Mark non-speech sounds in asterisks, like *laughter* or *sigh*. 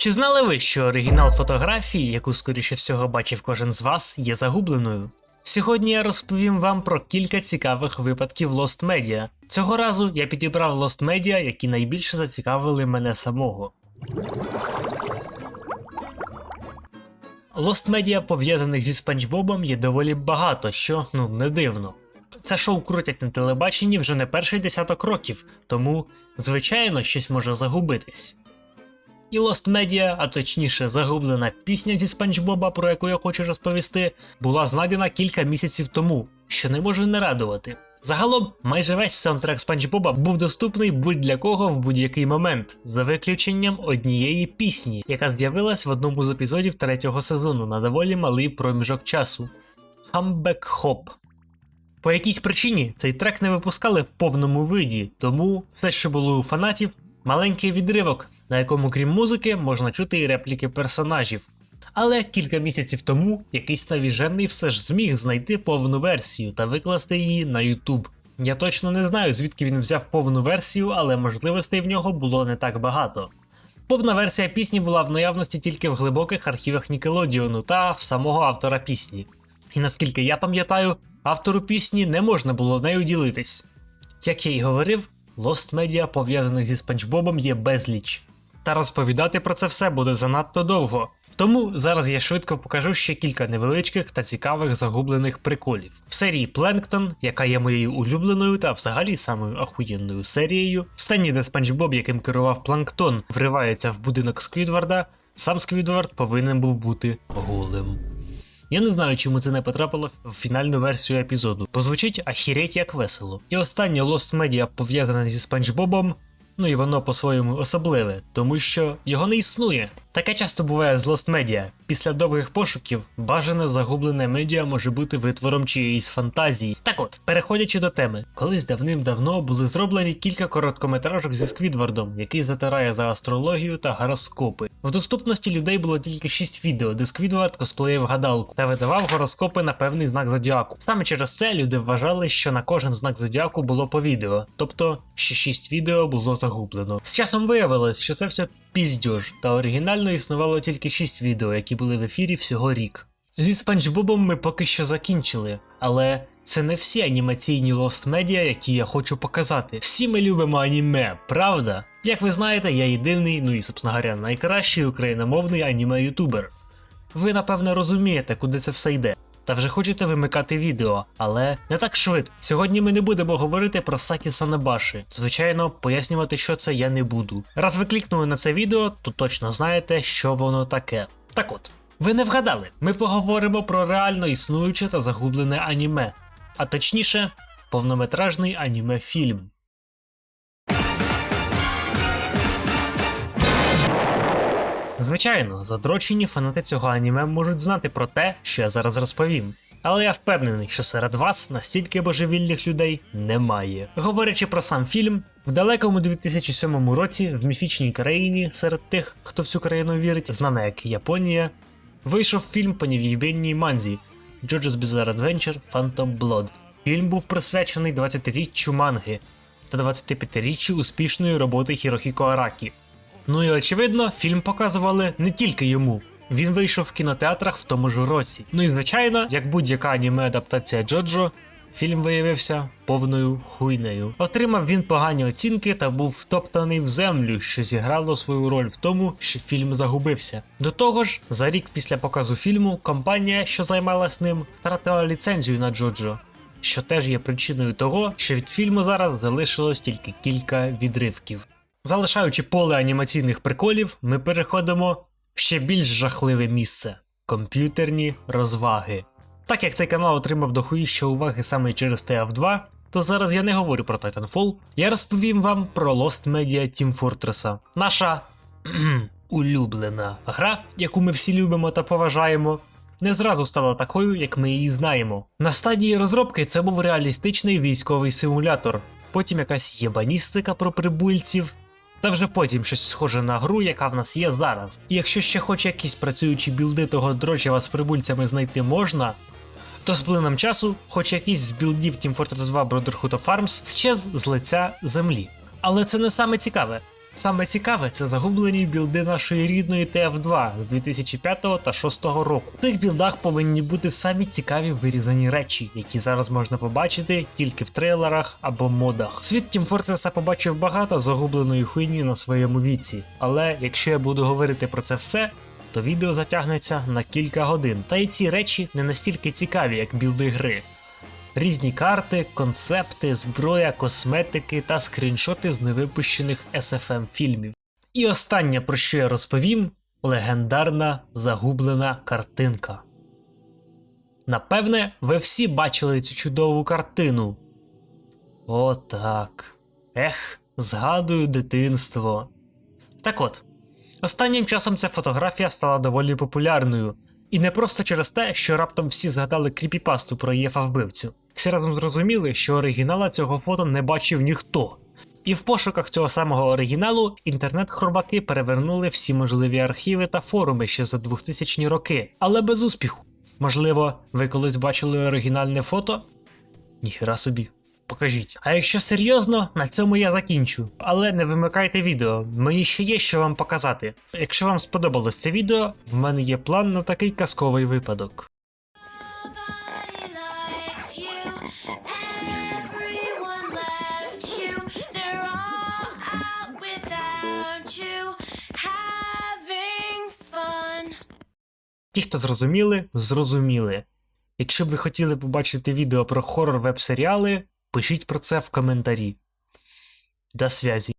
Чи знали ви, що оригінал фотографії, яку скоріше всього бачив кожен з вас, є загубленою? Сьогодні я розповім вам про кілька цікавих випадків Lost Media. Цього разу я підібрав Lost Media, які найбільше зацікавили мене самого. Lost Media, пов'язаних зі Спанч Бобом, є доволі багато, що ну не дивно. Це шоу крутять на телебаченні вже не перший десяток років, тому, звичайно, щось може загубитись. І Lost Media, а точніше загублена пісня зі Спанч Боба, про яку я хочу розповісти, була знайдена кілька місяців тому, що не може не радувати. Загалом, майже весь саундтрек Спанч Боба був доступний будь-для кого в будь-який момент, за виключенням однієї пісні, яка з'явилась в одному з епізодів третього сезону на доволі малий проміжок часу. Хамбек Хоп. По якійсь причині цей трек не випускали в повному виді, тому все, що було у фанатів, маленький відривок, на якому, крім музики, можна чути і репліки персонажів. Але кілька місяців тому якийсь навіжений все ж зміг знайти повну версію та викласти її на YouTube. Я точно не знаю, звідки він взяв повну версію, але можливостей в нього було не так багато. Повна версія пісні була в наявності тільки в глибоких архівах Нікелодіону та в самого автора пісні. І наскільки я пам'ятаю, автору пісні не можна було нею ділитись. Як я й говорив, Lost Media пов'язаних зі Спанч Бобом є безліч. Та розповідати про це все буде занадто довго. Тому зараз я швидко покажу ще кілька невеличких та цікавих загублених приколів. В серії Пленктон, яка є моєю улюбленою та взагалі самою ахуєнною серією, в сцені, де Спанч Боб, яким керував Планктон, вривається в будинок Сквідварда, сам Сквідвард повинен був бути голим. Я не знаю, чому це не потрапило в фінальну версію епізоду. Позвучить ахіреть як весело. І останнє Lost Media пов'язане зі Спанч Бобом. Ну і воно по-своєму особливе, тому що його не існує. Таке часто буває з Lost Media. Після довгих пошуків бажане загублене медіа може бути витвором чиєїсь фантазії. Так от, переходячи до теми, колись давним-давно були зроблені кілька короткометражок зі Сквідвардом, який затирає за астрологію та гороскопи. В доступності людей було тільки 6 відео, де Сквідвард косплеїв гадалку та видавав гороскопи на певний знак зодіаку. Саме через це люди вважали, що на кожен знак зодіаку було по відео, тобто ще 6 відео було загублено. З часом виявилось, що це все піздьож, та оригінально існувало тільки 6 відео, які були в ефірі всього рік. Зі Спанч Бобом ми поки що закінчили, але це не всі анімаційні Lost Media, які я хочу показати. Всі ми любимо аніме, правда? Як ви знаєте, я єдиний, ну і собственно говоря, найкращий україномовний аніме-ютубер. Ви напевно розумієте, куди це все йде. Та вже хочете вимикати відео, але не так швидко. Сьогодні ми не будемо говорити про Сакі Санебаші. Звичайно, пояснювати, що це я не буду. Раз ви клікнули на це відео, то точно знаєте, що воно таке. Так от, ви не вгадали. Ми поговоримо про реально існуюче та загублене аніме, а точніше, повнометражний аніме-фільм. Звичайно, задрочені фанати цього аніме можуть знати про те, що я зараз розповім. Але я впевнений, що серед вас настільки божевільних людей немає. Говорячи про сам фільм, в далекому 2007 році в міфічній країні серед тих, хто в цю країну вірить, знана як Японія, вийшов фільм по нев'їбенній манзі JoJo's Bizarre Adventure Phantom Blood. Фільм був присвячений 20-річчю манги та 25-річчю успішної роботи Хірохіко Аракі. Ну і очевидно, фільм показували не тільки йому. Він вийшов в кінотеатрах в тому ж році. Ну і звичайно, як будь-яка аніме-адаптація Джоджо, фільм виявився повною хуйнею. Отримав він погані оцінки та був втоптаний в землю, що зіграло свою роль в тому, що фільм загубився. До того ж, за рік після показу фільму компанія, що займалась ним, втратила ліцензію на Джоджо. Що теж є причиною того, що від фільму зараз залишилось тільки кілька відривків. Залишаючи поле анімаційних приколів, ми переходимо в ще більш жахливе місце комп'ютерні розваги. Так як цей канал отримав дохуїща уваги саме через TF2, то зараз я не говорю про Titanfall, я розповім вам про Lost Media Team Fortress. Наша *clears throat* улюблена гра, яку ми всі любимо та поважаємо. Не зразу стала такою, як ми її знаємо. На стадії розробки це був реалістичний військовий симулятор, потім якась єбаністика про прибульців, та вже потім щось схоже на гру, яка в нас є зараз. І якщо ще хоч якісь працюючі білди того дрочева з прибульцями знайти можна, то з плином часу, хоч якийсь з білдів Team Fortress 2 Brotherhood of Arms щез з лиця землі. Але це не саме цікаве. Саме цікаве це загублені білди нашої рідної TF2 з 2005 та 2006 року. В цих білдах повинні бути самі цікаві вирізані речі, які зараз можна побачити тільки в трейлерах або модах. Світ Team Fortress побачив багато загубленої хуйні на своєму віці, але якщо я буду говорити про це все. То відео затягнеться на кілька годин. Та й ці речі не настільки цікаві, як білди гри. Різні карти, концепти, зброя, косметики та скріншоти з невипущених SFM фільмів. І останнє, про що я розповім, легендарна загублена картинка. Напевне, ви всі бачили цю чудову картину. О, так. Ех, згадую дитинство. Так от, останнім часом ця фотографія стала доволі популярною. І не просто через те, що раптом всі згадали кріпіпасту про єфа вбивцю. Всі разом зрозуміли, що оригінала цього фото не бачив ніхто. І в пошуках цього самого оригіналу інтернет-хробаки перевернули всі можливі архіви та форуми ще за 2000 роки, але без успіху. Можливо, ви колись бачили оригінальне фото? Ніхера собі. Покажіть. А якщо серйозно, на цьому я закінчу. Але не вимикайте відео, мені ще є що вам показати. Якщо вам сподобалось це відео, в мене є план на такий казковий випадок. Everyone left you. They're all out without you. Having fun. Ті, хто зрозуміли, зрозуміли. Якщо б ви хотіли побачити відео про хорор веб-серіали, пишіть про це в коментарі. До связі.